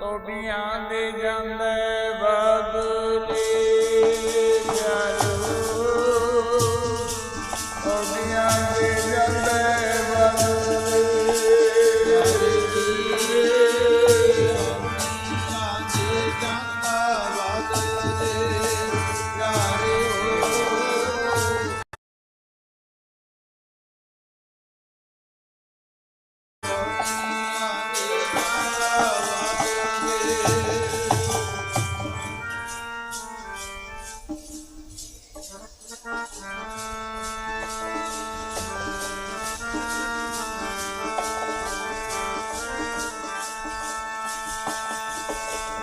ਟੋਡੀਆਂ ਦੇ ਜਾਂਦੇ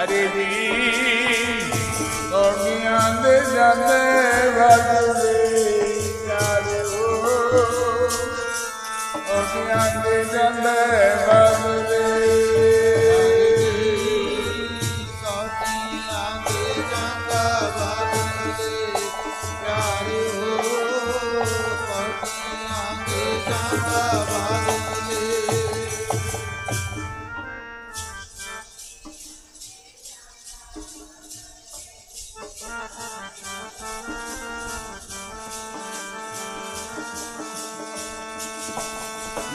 Hare Ram, Lord, me and the Jante, Raghu.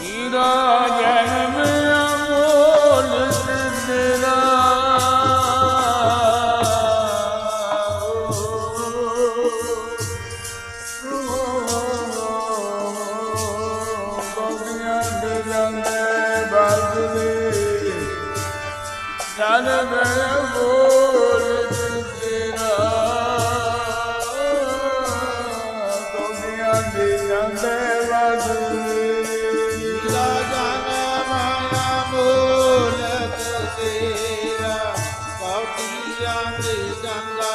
Nida. ਗੋਬੀਆਂ ਦੇ ਜਾਂਦੇ ਬਦਲੇ ਜਨਮ ਅਮੋਲ ਤੇਰਾ ਗੋਬੀਆਂ ਦੇ ਜਾਂਦੇ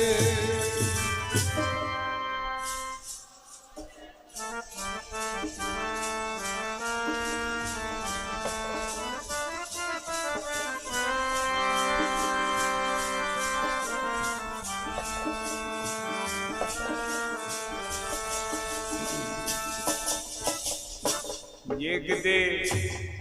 एक देश